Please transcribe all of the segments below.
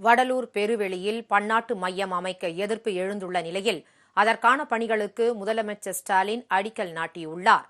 வடலூர் பெருவெளியில் பன்னாட்டு மையம் அமைக்க எதிர்ப்பு எழுந்துள்ள நிலையில் அதற்கான பணிகளுக்கு முதலமைச்சர் ஸ்டாலின் அடிக்கல் நாட்டியுள்ளார்.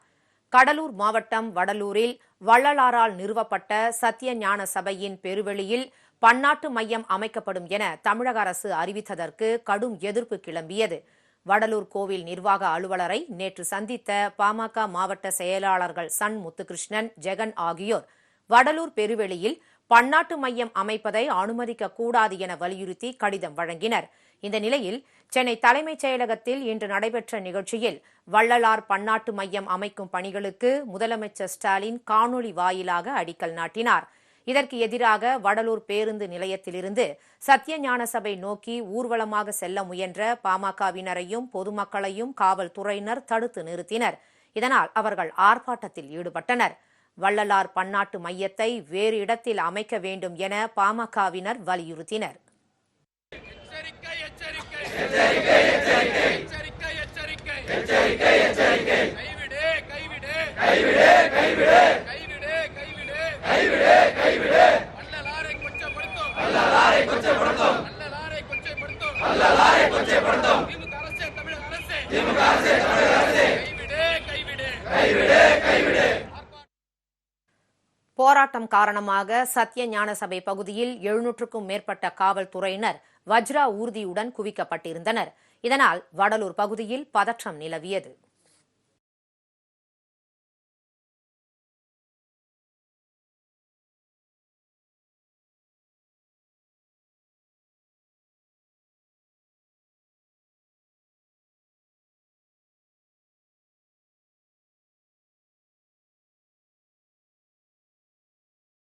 கடலூர் மாவட்டம் வடலூரில் வள்ளலாரால் நிறுவப்பட்ட சத்திய ஞான சபையின் பெருவெளியில் பன்னாட்டு மையம் அமைக்கப்படும் என தமிழக அரசு அறிவித்ததற்கு கடும் எதிர்ப்பு கிளம்பியது. வடலூர் கோவில் நிர்வாக அலுவலரை நேற்று சந்தித்த பாமக மாவட்ட செயலாளர்கள் சன் முத்துகிருஷ்ணன் ஜெகன் ஆகியோர் வடலூர் பெருவெளியில் பன்னாட்டு மையம் அமைப்பதை அனுமதிக்க கூடாது என வலியுறுத்தி கடிதம் வழங்கினர். இந்த நிலையில் சென்னை தலைமைச் செயலகத்தில் இன்று நடைபெற்ற நிகழ்ச்சியில் வள்ளலார் பன்னாட்டு மையம் அமைக்கும் பணிகளுக்கு முதலமைச்சர் ஸ்டாலின் காணொலி வாயிலாக அடிக்கல் நாட்டினார். இதற்கு எதிராக வடலூர் பேருந்து நிலையத்திலிருந்து சத்தியஞான சபை நோக்கி ஊர்வலமாக செல்ல முயன்ற பாமகவினரையும் பொதுமக்களையும் காவல்துறையினர் தடுத்து நிறுத்தினர். இதனால் அவர்கள் ஆர்ப்பாட்டத்தில் ஈடுபட்டனர். வள்ளலார் பன்னாட்டு மையத்தை வேறு இடத்தில் அமைக்க வேண்டும் என பாமகவினர் வலியுறுத்தினர். கைவிடு கைவிடு. கைவிடு கைவிடு கைவிடு கைவிடு கைவிடு வள்ளலாரை கொச்சப்படுத்தும் வள்ளலாரை கொச்சப்படுத்தும் வள்ளலாரை கொச்சப்படுத்தும் வள்ளலாரை கொச்சப்படுத்தும் திமுக அரசே தமிழக அரசே திமுக அரசே தமிழக அரசே கைவிடு கைவிடு கைவிடு கைவிடு போராட்டம் காரணமாக சத்திய ஞான சபை பகுதியில் எழுநூற்றுக்கும் மேற்பட்ட காவல்துறையினர் வஜ்ரா ஊர்தியுடன் குவிக்கப்பட்டிருந்தனர். இதனால் வடலூர் பகுதியில் பதற்றம் நிலவியது.